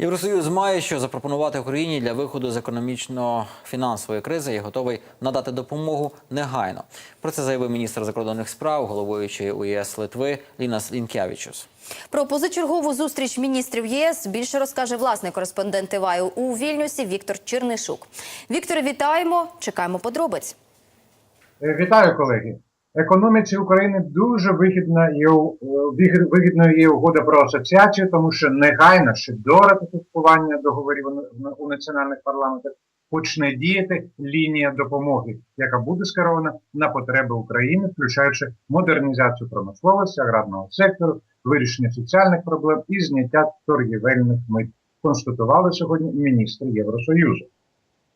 Євросоюз має що запропонувати Україні для виходу з економічно-фінансової кризи і готовий надати допомогу негайно. Про це заявив міністр закордонних справ, головуючий УЄС Литви Лінас Лінкявічус. Про позачергову зустріч міністрів ЄС більше розкаже власний кореспондент Іваю у Вільнюсі Віктор Чернишук. Вікторе, вітаємо! Чекаємо подробиць. Е, Вітаю, колеги. Економіці України дуже вигідна у- е, вигідною є угода про асоціацію, тому що негайно ще до ратифікування договорів у національних парламентах почне діяти лінія допомоги, яка буде скерована на потреби України, включаючи модернізацію промисловості, аграрного сектору, вирішення соціальних проблем і зняття торгівельних мит. Констатували сьогодні міністри Євросоюзу.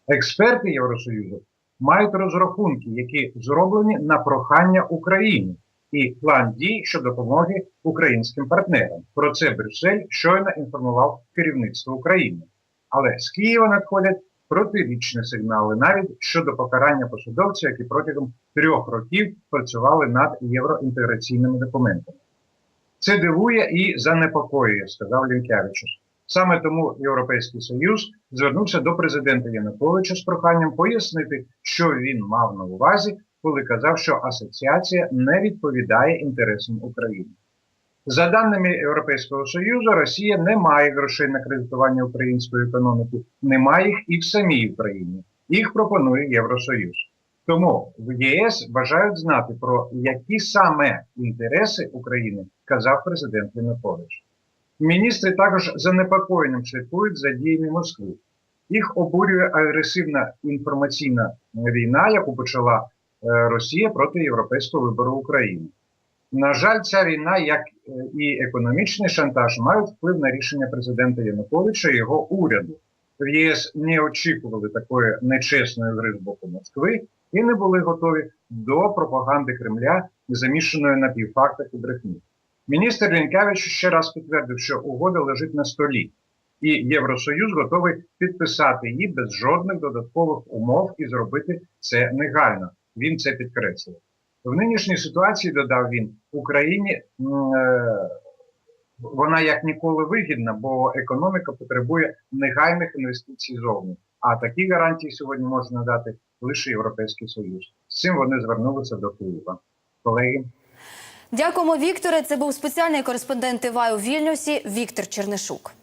Експерти Євросоюзу мають розрахунки, які зроблені на прохання України, і план дій щодо допомоги українським партнерам. Про це Брюссель щойно інформував керівництво України. Але з Києва надходять протирічні сигнали навіть щодо покарання посадовців, які протягом трьох років працювали над євроінтеграційними документами. Це дивує і занепокоює, сказав Лінкявичус. Саме тому Європейський Союз звернувся до президента Януковича з проханням пояснити, що він мав на увазі, коли казав, що асоціація не відповідає інтересам України. За даними Європейського Союзу, Росія не має грошей на кредитування української економіки, немає їх і в самій Україні. Їх пропонує Євросоюз. Тому в ЄС бажають знати про які саме інтереси України казав президент Янукович. Міністри також занепокоєнням слідкують за діями Москви. Їх обурює агресивна інформаційна війна, яку почала е, Росія проти європейського вибору України. На жаль, ця війна, як е, і економічний шантаж, мають вплив на рішення президента Януковича і його уряду. В ЄС не очікували такої нечесної гри з боку Москви і не були готові до пропаганди Кремля, замішаної на півфактах і брехні. Міністр Лінкевич ще раз підтвердив, що угода лежить на столі, і Євросоюз готовий підписати її без жодних додаткових умов і зробити це негайно. Він це підкреслив. В нинішній ситуації, додав він, Україні е, вона як ніколи вигідна, бо економіка потребує негайних інвестицій зовні. А такі гарантії сьогодні може надати лише Європейський Союз. З цим вони звернулися до Києва. Колеги. Дякуємо, Вікторе. Це був спеціальний кореспондент у Вільнюсі Віктор Чернишук.